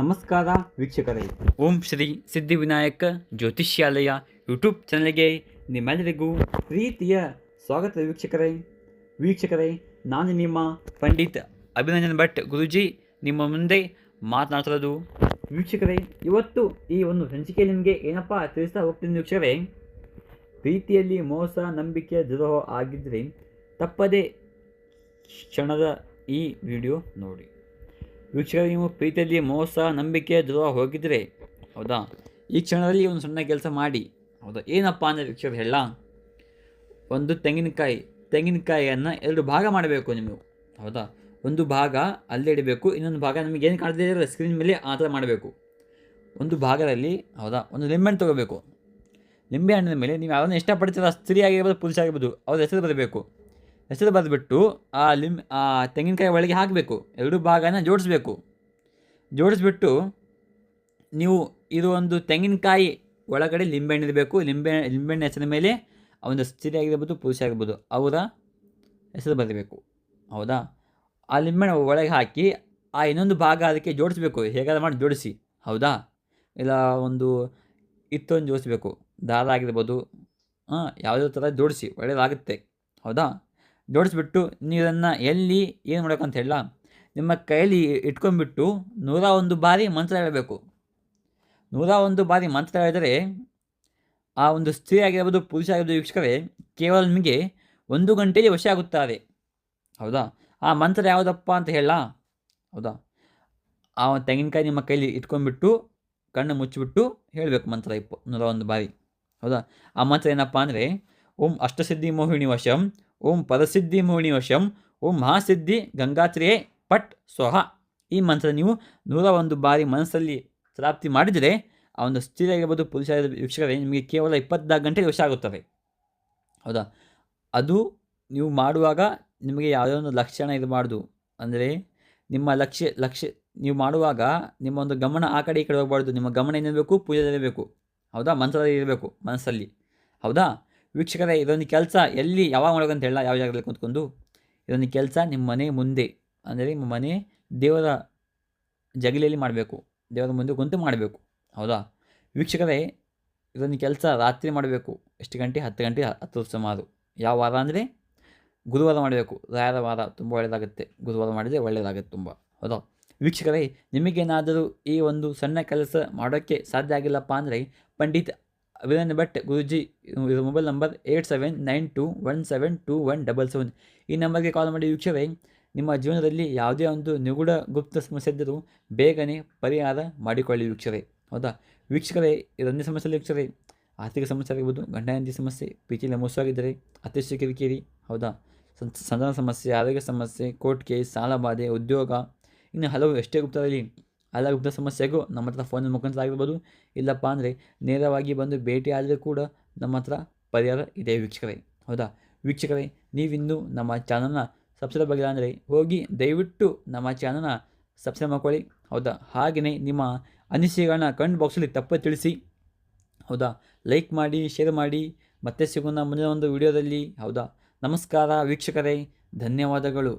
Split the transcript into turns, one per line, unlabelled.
ನಮಸ್ಕಾರ ವೀಕ್ಷಕರೇ.
ಓಂ ಶ್ರೀ ಸಿದ್ಧಿವಿನಾಯಕ ಜ್ಯೋತಿಷ್ಯಾಲಯ ಯೂಟ್ಯೂಬ್ ಚಾನಲ್ಗೆ ನಿಮ್ಮೆಲ್ಲರಿಗೂ
ಪ್ರೀತಿಯ ಸ್ವಾಗತ ವೀಕ್ಷಕರೇ. ವೀಕ್ಷಕರೇ ನಾನು ನಿಮ್ಮ
ಪಂಡಿತ್ ಅಭಿನಂದನ್ ಭಟ್ ಗುರುಜಿ ನಿಮ್ಮ ಮುಂದೆ ಮಾತನಾಡ್ತಿರೋದು.
ವೀಕ್ಷಕರೇ ಇವತ್ತು ಈ ಒಂದು ಸಂಚಿಕೆ ನಿಮಗೆ ಏನಪ್ಪ ತಿಳಿಸ್ತಾ ಹೋಗ್ತೀನಿ ವೀಕ್ಷಕರೇ. ಪ್ರೀತಿಯಲ್ಲಿ ಮೋಸ ನಂಬಿಕೆ ದ್ರೋಹ ಆಗಿದ್ದರೆ ತಪ್ಪದೇ ಕ್ಷಣದ ಈ ವಿಡಿಯೋ ನೋಡಿ. ವೀಕ್ಷಕರೇ ನೀವು ಪ್ರೀತಿಯಲ್ಲಿ ಮೋಸ, ನಂಬಿಕೆ, ದ್ರೋಹ ಹೋಗಿದ್ರೆ ಹೌದಾ? ಈ ಕ್ಷಣದಲ್ಲಿ ಒಂದು ಸಣ್ಣ ಕೆಲಸ ಮಾಡಿ. ಹೌದಾ? ಏನಪ್ಪ ಅಂದರೆ ವೀಕ್ಷಕರು ಹೇಳ ಒಂದು ತೆಂಗಿನಕಾಯಿ, ತೆಂಗಿನಕಾಯಿಯನ್ನು ಎರಡು ಭಾಗ ಮಾಡಬೇಕು ನೀವು. ಹೌದಾ? ಒಂದು ಭಾಗ ಅಲ್ಲೇ ಇಡಬೇಕು, ಇನ್ನೊಂದು ಭಾಗ ನಿಮಗೆ ಏನು ಕಾಣದೇ ಸ್ಕ್ರೀನ್ ಮೇಲೆ ಆ ಥರ ಮಾಡಬೇಕು. ಒಂದು ಭಾಗದಲ್ಲಿ, ಹೌದಾ? ಒಂದು ಲಿಂಬೆಹಣ್ಣು ತೊಗೋಬೇಕು. ಲಿಂಬೆ ಹಣ್ಣಿನ ಮೇಲೆ ನೀವು ಯಾರನ್ನ ಇಷ್ಟಪಡ್ತೀರ ಸ್ತ್ರೀ ಆಗಿರ್ಬೋದು ಪುರುಷ ಆಗಿರ್ಬೋದು ಅವ್ರ ಹೆಸರು ಬರಬೇಕು. ಹೆಸರು ಬರೆದ್ಬಿಟ್ಟು ಆ ಲಿಂ, ಆ ತೆಂಗಿನಕಾಯಿ ಒಳಗೆ ಹಾಕಬೇಕು. ಎರಡು ಭಾಗನ ಜೋಡಿಸ್ಬೇಕು. ಜೋಡಿಸ್ಬಿಟ್ಟು ನೀವು ಇದು ಒಂದು ತೆಂಗಿನಕಾಯಿ ಒಳಗಡೆ ಲಿಂಬೆಹಣ್ಣು ಇರಬೇಕು. ಲಿಂಬೆ, ಲಿಂಬೆಹಣ್ಣು ಹೆಸರಿನ ಮೇಲೆ ಅವನ ಸ್ತ್ರೀ ಆಗಿರ್ಬೋದು ಪುರುಷ ಆಗಿರ್ಬೋದು, ಅವರ ಹೆಸರು ಬರಬೇಕು ಹೌದಾ? ಆ ಲಿಂಬೆಹಣ್ಣು ಒಳಗೆ ಹಾಕಿ ಆ ಇನ್ನೊಂದು ಭಾಗ ಅದಕ್ಕೆ ಜೋಡಿಸ್ಬೇಕು. ಹೇಗಾದ್ರೂ ಮಾಡಿ ಜೋಡಿಸಿ. ಹೌದಾ? ಇಲ್ಲ ಒಂದು ಇತ್ತೊಂದು ಜೋಡಿಸ್ಬೇಕು. ದಾರ ಆಗಿರ್ಬೋದು, ಹಾಂ, ಯಾವುದೇ ಥರ ಜೋಡಿಸಿ ಒಳ್ಳೆಯದಾಗುತ್ತೆ ಹೌದಾ? ಜೋಡಿಸ್ಬಿಟ್ಟು ನೀವು ಇದನ್ನು ಎಲ್ಲಿ ಏನು ಮಾಡಬೇಕು ಅಂತ ಹೇಳ ನಿಮ್ಮ ಕೈಯಲ್ಲಿ ಇಟ್ಕೊಂಡ್ಬಿಟ್ಟು ನೂರ ಒಂದು ಬಾರಿ ಮಂತ್ರ ಹೇಳಬೇಕು. ನೂರ ಒಂದು ಬಾರಿ ಮಂತ್ರ ಹೇಳಿದರೆ ಆ ಒಂದು ಸ್ತ್ರೀ ಆಗಿರ್ಬೋದು, ಪುರುಷ ಆಗಿರ್ಬೋದು, ವೀಕ್ಷಕರೇ, ಕೇವಲ ನಿಮಗೆ ಒಂದು ಗಂಟೆಯಲ್ಲಿ ವಶ ಆಗುತ್ತಾರೆ. ಹೌದಾ? ಆ ಮಂತ್ರ ಯಾವುದಪ್ಪ ಅಂತ ಹೇಳ ಹೌದಾ? ಆ ತೆಂಗಿನಕಾಯಿ ನಿಮ್ಮ ಕೈಲಿ ಇಟ್ಕೊಂಡ್ಬಿಟ್ಟು ಕಣ್ಣು ಮುಚ್ಚಿಬಿಟ್ಟು ಹೇಳಬೇಕು ಮಂತ್ರ ಇಪ್ಪ, ನೂರ ಒಂದು ಬಾರಿ. ಹೌದಾ? ಆ ಮಂತ್ರ ಏನಪ್ಪ ಅಂದರೆ, ಓಂ ಅಷ್ಟಸಿದ್ಧಿ ಮೋಹಿಣಿ ವಶಂ ಓಂ ಪದಸಿದ್ಧಿ ಮೋಹಿನಿ ವಶಂ, ಓಂ ಮಹಾಸಿದ್ಧಿ ಗಂಗಾತ್ರಿಯೇ ಪಟ್ ಸ್ವಹ ಈ ಮಂತ್ರ ನೀವು ನೂರ ಒಂದು ಬಾರಿ ಮನಸ್ಸಲ್ಲಿ ಪ್ರಾಪ್ತಿ ಮಾಡಿದರೆ, ಆ ಒಂದು ಸ್ಥಿರ ಇರ್ಬೋದು, ಪುರುಷ ವೀಕ್ಷಕರೇ, ನಿಮಗೆ ಕೇವಲ ಇಪ್ಪತ್ನಾಲ್ಕು ಗಂಟೆ ವಶ ಆಗುತ್ತವೆ ಹೌದಾ? ಅದು ನೀವು ಮಾಡುವಾಗ ನಿಮಗೆ ಯಾವುದೇ ಒಂದು ಲಕ್ಷಣ ಇರಬಾರ್ದು. ಅಂದರೆ ನಿಮ್ಮ ಲಕ್ಷ್ಯ ಲಕ್ಷ್ಯ ನೀವು ಮಾಡುವಾಗ ನಿಮ್ಮ ಒಂದು ಗಮನ ಆ ಕಡೆ ಈ ಕಡೆ ಹೋಗಬಾರ್ದು. ನಿಮ್ಮ ಗಮನ ಏನಿರಬೇಕು? ಪೂಜೆದಲ್ಲಿರಬೇಕು ಹೌದಾ? ಮಂತ್ರದಲ್ಲಿ ಇರಬೇಕು ಮನಸ್ಸಲ್ಲಿ. ಹೌದಾ? ವೀಕ್ಷಕರೇ, ಇದೊಂದು ಕೆಲಸ. ಎಲ್ಲಿ, ಯಾವಾಗ ಮಾಡೋಕಂತ ಹೇಳ ಯಾವ ಜಾಗದಲ್ಲಿ ಕೂತ್ಕೊಂಡು. ಇದೊಂದು ಕೆಲಸ ನಿಮ್ಮ ಮನೆ ಮುಂದೆ. ಅಂದರೆ ನಿಮ್ಮ ಮನೆ ದೇವರ ಜಗಲಿಯಲ್ಲಿ ಮಾಡಬೇಕು. ದೇವರ ಮುಂದೆ ಕುಂತು ಮಾಡಬೇಕು. ಹೌದಾ? ವೀಕ್ಷಕರೇ, ಇದೊಂದು ಕೆಲಸ. ರಾತ್ರಿ ಮಾಡಬೇಕು. ಎಷ್ಟು ಗಂಟೆ? ಹತ್ತು ಗಂಟೆ, ಹತ್ತು ಸುಮಾರು ಯಾವ ವಾರ ಅಂದರೆ? ಗುರುವಾರ ಮಾಡಬೇಕು. ರಾಯರ ವಾರ ತುಂಬ ಒಳ್ಳೆಯದಾಗುತ್ತೆ ಗುರುವಾರ ಮಾಡಿದರೆ ಒಳ್ಳೆಯದಾಗುತ್ತೆ ತುಂಬ. ಹೌದಾ? ವೀಕ್ಷಕರೇ, ನಿಮಗೇನಾದರೂ ಈ ಒಂದು ಸಣ್ಣ ಕೆಲಸ ಮಾಡೋಕ್ಕೆ ಸಾಧ್ಯ ಆಗಿಲ್ಲಪ್ಪ ಅಂದರೆ, ಪಂಡಿತ್ ಅಭಿನಂದ ಭಟ್ ಗುರುಜಿ, ಇದು mobile number eight seven nine two one seven two one double seven ಈ ನಂಬರ್ಗೆ ಕಾಲ್ ಮಾಡಿ ವೀಕ್ಷವೇ ನಿಮ್ಮ ಜೀವನದಲ್ಲಿ ಯಾವುದೇ ಒಂದು ನಿಗೂಢ ಗುಪ್ತ ಸಮಸ್ಯೆ ಇದ್ದರೂ ಬೇಗನೆ ಪರಿಹಾರ ಮಾಡಿಕೊಳ್ಳಿ ವೀಕ್ಷವೇ ಹೌದಾ? ವೀಕ್ಷಕರೇ ಇದೊಂದೇ ಸಮಸ್ಯೆ ವೀಕ್ಷಕರೇ, ಆರ್ಥಿಕ ಸಮಸ್ಯೆ ಆಗಿರ್ಬೋದು ಗಂಡಾಯಂತಿ ಸಮಸ್ಯೆ ಪ್ರೀತಿಯಲ್ಲಿ ಮೋಸವಾಗಿದ್ದರೆ ಅತಿಶಯ ಕಿರಿಕಿರಿ, ಹೌದಾ? ಸಂತಾನ ಸಮಸ್ಯೆ, ಆರೋಗ್ಯ ಸಮಸ್ಯೆ, ಕೋರ್ಟ್ ಕೇಸ್, ಸಾಲ ಬಾಧೆ, ಉದ್ಯೋಗ, ಇನ್ನು ಹಲವು ಎಷ್ಟೇ ಗುಪ್ತದಲ್ಲಿ ಹಲವು ಉಗ್ರ ಸಮಸ್ಯೆಗೂ ನಮ್ಮ ಹತ್ರ ಫೋನಿನ ಮುಖಾಂತರ ಆಗಿರ್ಬೋದು. ಇಲ್ಲಪ್ಪ ಅಂದರೆ ನೇರವಾಗಿ ಬಂದು ಭೇಟಿ ಆದರೆ ಕೂಡ ನಮ್ಮ ಹತ್ರ ಪರಿಹಾರ ಇದೆ ವೀಕ್ಷಕರೇ. ಹೌದಾ? ವೀಕ್ಷಕರೇ ನೀವಿನ್ನೂ ನಮ್ಮ ಚಾನಲ್ನ ಸಬ್ಸ್ಕ್ರೈಬ್ ಆಗಿಲ್ಲ ಅಂದರೆ ಹೋಗಿ ದಯವಿಟ್ಟು ನಮ್ಮ ಚಾನಲ್ನ ಸಬ್ಸ್ಕ್ರೈಬ್ ಮಾಡ್ಕೊಳ್ಳಿ. ಹೌದಾ? ಹಾಗೆಯೇ ನಿಮ್ಮ ಅನಿಸಿಕೆಗಳನ್ನ ಕಮೆಂಟ್ ಬಾಕ್ಸಲ್ಲಿ ತಪ್ಪು ತಿಳಿಸಿ. ಹೌದಾ? ಲೈಕ್ ಮಾಡಿ ಶೇರ್ ಮಾಡಿ. ಮತ್ತೆ ಸಿಗೋಣ ಮುಂದಿನ ಒಂದು ವಿಡಿಯೋದಲ್ಲಿ ಹೌದಾ? ನಮಸ್ಕಾರ ವೀಕ್ಷಕರೇ. ಧನ್ಯವಾದಗಳು.